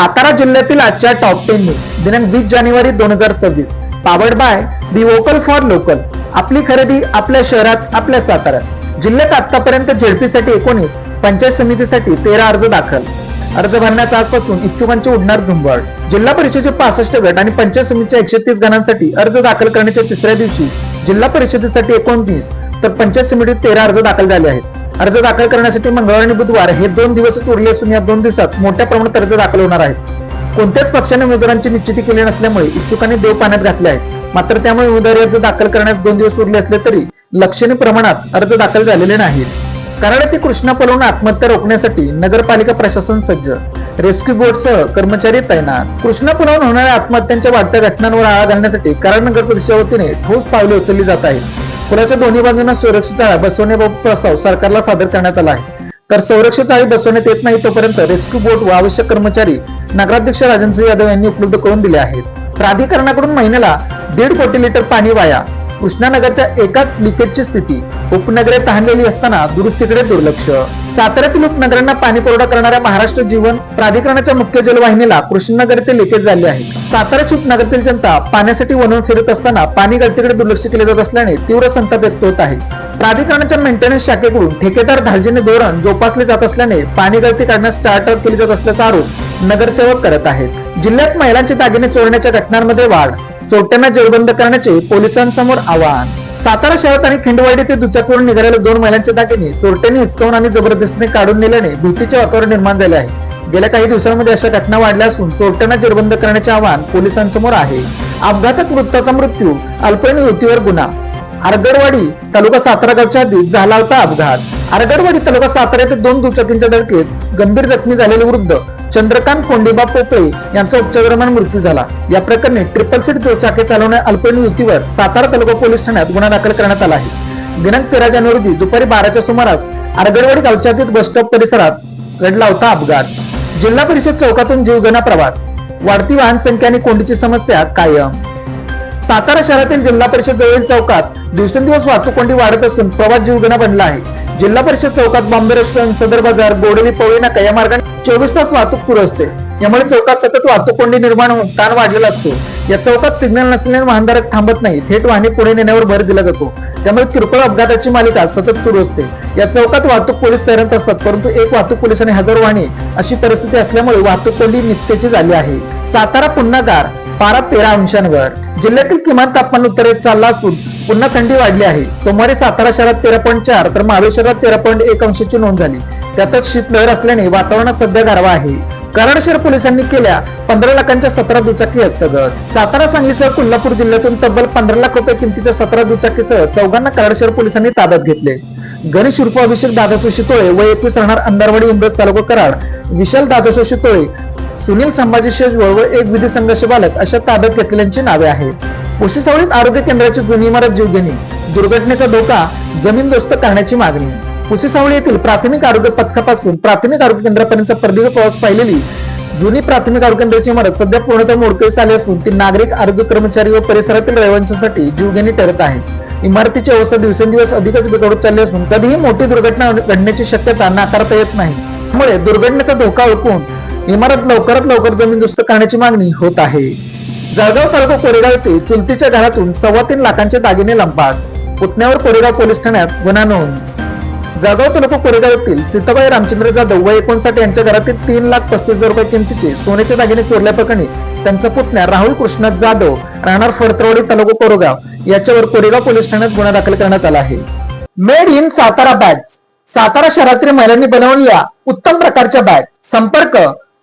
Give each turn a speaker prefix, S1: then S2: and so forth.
S1: सातारा जिल्ह्यातील आजच्या top ten news दिनांक वीस जानेवारी दोन हजार सव्वीस. Powered by the vocal for local आपली खरेदी आपल्या शहरात आपल्या साताऱ्यात. जिल्ह्यात आतापर्यंत झेडपीसाठी एकोणीस पंचायत समितीसाठी तेरा अर्ज दाखल. अर्ज भरण्याचा आजपासून इच्छुकांची उडणार झुंबड. जिल्हा परिषदेचे पासष्ट गट आणि पंचायत समितीच्या एकशे तीस गणांसाठी अर्ज दाखल करण्याच्या तिसऱ्या दिवशी जिल्हा परिषदेसाठी एकोणतीस तर पंचायत समितीत तेरा अर्ज दाखल झाले आहेत. अर्ज दाखल करण्यासाठी मंगळवार आणि बुधवार हे दोन दिवसच उरले असून या दोन दिवसात मोठ्या प्रमाणात अर्ज दाखल होणार आहेत. कोणत्याच पक्षाने उमेदवारांची निश्चिती केली नसल्यामुळे इच्छुकांनी देव पाण्यात घातले आहेत. मात्र त्यामुळे उमेदवारी अर्ज दाखल करण्यास दोन दिवस उरले असले तरी लक्षणीय प्रमाणात अर्ज दाखल झालेले नाहीत. कराड येथे कृष्णा पलवून आत्महत्या रोखण्यासाठी नगरपालिका प्रशासन सज्ज. रेस्क्यू बोटसह कर्मचारी तैनात. कृष्णा पुलावून होणाऱ्या आत्महत्यांच्या वाढत्या घटनांवर आळा घालण्यासाठी कराड नगर परिषदेच्या वतीने ठोस पावले उचलली जात आहेत. पुलाच्या दोन्ही बाजूंना सुरक्षित जाळ्या बसवण्याबाबत प्रस्ताव सरकारला सादर करण्यात आला आहे. तर संरक्षित जाळी बसवण्यात येत नाही तोपर्यंत रेस्क्यू बोट व आवश्यक कर्मचारी नगराध्यक्ष राजनसिंह यादव यांनी उपलब्ध करून दिले आहेत. प्राधिकरणाकडून महिन्याला दीड कोटी लिटर पाणी वाया. कृष्णानगरच्या एकाच लिकेजची स्थिती उपनगरे तहानलेली असताना दुरुस्तीकडे दुर्लक्ष. साताऱ्यातील उपनगरांना पाणी पुरवठा करणाऱ्या महाराष्ट्र जीवन प्राधिकरणाच्या मुख्य जलवाहिनीला कृष्णनगर येथे लिकेज झाले आहे. साताऱ्याच्या उपनगरातील जनता पाण्यासाठी वनवून फिरत असताना पाणी गळतीकडे दुर्लक्ष केले जात असल्याने तीव्र संताप व्यक्त होत आहे. प्राधिकरणाच्या मेंटेनन्स शाखेकडून ठेकेदार धार्जिने धोरण जोपासले जात असल्याने पाणी गळती काढण्यास स्टार्टअप केली जात असल्याचा आरोप नगरसेवक करत आहेत. जिल्ह्यात महिलांचे दागिने चोरण्याच्या घटनांमध्ये वाढ चोरट्यांना जेरबंद करण्याचे पोलिसांसमोर आवाहन. सातारा शहरात आणि खिंडवाडी ते दुचाकीवरून निघालेल्या दोन महिलांचे दागिने चोरट्यांनी हिसकावून आणि जबरदस्तीने काढून नेल्याने भीतीचे वातावरण निर्माण झाले आहे. गेल्या काही दिवसांमध्ये अशा घटना वाढल्या असून चोरट्यांना जेरबंद करण्याचे आवाहन पोलिसांसमोर आहे. अपघातात वृत्ताचा मृत्यू अल्पवयीन युवतीवर गुन्हा. आरगडवाडी तालुका सातारा गावच्या हद्दीत झाला होता अपघात. आरगडवाडी तालुका सातारा येथे दोन दुचाकींच्या धडकेत गंभीर जखमी झालेले वृद्ध चंद्रकांत कोंडीबा पोपळे यांचा उपचारदरम्यान मृत्यू झाला. या प्रकरणी ट्रिपल सीट दुचाकी चालवण्या अल्पवयीन युवतीवर सातारा तालुका पोलीस ठाण्यात गुन्हा दाखल करण्यात आला आहे. दिनांक तेरा जानेवारी दुपारी बाराच्या सुमारास आरगडवाडी गावच्या बस स्टॉप परिसरात घडला होता अपघात. जिल्हा परिषद चौकातून जीवघेणा प्रवास वाढती वाहन संख्या आणि कोंडीची समस्या कायम. सातारा शहरातील जिल्हा परिषद जवळील चौकात दिवसेंदिवस वाहतूक कोंडी वाढत असून प्रवास जीवघेणा बनला आहे. जिल्हा परिषद चौकात बॉम्बे रेस्टॉरंट सदर बाजार बोडली पवळी नाका या मार्गाने चोवीस तास वाहतूक सुरू असते. यामुळे चौकात सतत वाहतूक कोंडी निर्माण होऊन ताण वाढलेला असतो. या चौकात सिग्नल नसल्याने वाहनधारक थांबत नाही. थेट वाहने पुढे नेण्यावर भर दिला जातो. त्यामुळे किरकोळ अपघाताची मालिका सतत सुरू असते. या चौकात वाहतूक पोलीस तैनात असतात परंतु एक वाहतूक पोलीस आणि हजारो वाहने अशी परिस्थिती असल्यामुळे वाहतूक कोंडी नित्याची झाली आहे. सातारा पुन्हा गार पारा तेरा अंशांवर. जिल्ह्यातील किमान तापमान उत्तरेत चालला असून पुन्हा थंडी वाढली आहे. सोमवारी सातारा शहरात तेरा पॉईंट चार तर महाबळेश्वरात तेरा पॉईंट एक अंशाची नोंद झाली. त्यातच शीतलहर असल्याने वातावरणात सध्या गारवा आहे. कराड शहर पोलिसांनी केल्या पंधरा लाखांच्या सतरा दुचाकी हस्तगत. सातारा सांगलीसह कोल्हापूर जिल्ह्यातून तब्बल पंधरा लाख रुपये किमतीच्या सतरा दुचाकीसह चौघांना कराड शहर पोलिसांनी ताब्यात घेतले. गणेश उर्फ अभिषेक दादासोशी तोळे व एकवीस राहणार अंधारवाडी उमरस तालुका कराड विशाल दादासोशी तोळे सुनील संभाजी शेजवळ व एक विधी संघर्ष बालक अशा ताब्यात घेतलेल्यांची नावे आहेत. पुशीसावळीत आरोग्य केंद्राची जुनी इमारत जीवघेणी. दुर्घटनेचा धोका जमीनदोस्त करण्याची मागणी. पुशीसावळी येथील प्राथमिक आरोग्य पथकापासून प्राथमिक आरोग्य केंद्रापर्यंत प्रदीर्घ प्रवास पाहिलेली जुनी प्राथमिक आरोग्य केंद्राची इमारत सध्या पूर्णतः मोडकळीस आली असून ती नागरिक आरोग्य कर्मचारी व परिसरातील रहिवाशांसाठी जीवघेणी ठरत आहे. इमारतीची अवस्था दिवसेंदिवस अधिकच बिघडत चालली असून कधीही मोठी दुर्घटना घडण्याची शक्यता नाकारता येत नाही. त्यामुळे दुर्घटनेचा धोका ओळखून इमारत लवकरात लवकर जमीन दुस्त करण्याची मागणी होत आहे. जळगाव तालुका कोरेगाव येथे चुलतीच्या घरातून सव्वा तीन लाखांचे दागिने लंपास. पुतण्यावर कोरेगाव पोलीस ठाण्यात गुन्हा नोंद. जळगाव तालुका कोरेगाव येथील सीताबाई रामचंद्र जाधव व एकोणसाठ यांच्या घरातील तीन लाख पस्तीस हजार रुपये किमतीचे सोन्याचे दागिने चोरल्याप्रकरणी त्यांचा पुतण्या राहुल कृष्ण जाधव राहणार फडतरवाडी तालुका कोरेगाव याच्यावर कोरेगाव पोलीस ठाण्यात गुन्हा दाखल करण्यात आला आहे. Made in Satara bag Satara शहरातील महिलांनी बनवलेल्या उत्तम प्रकारच्या बॅग संपर्क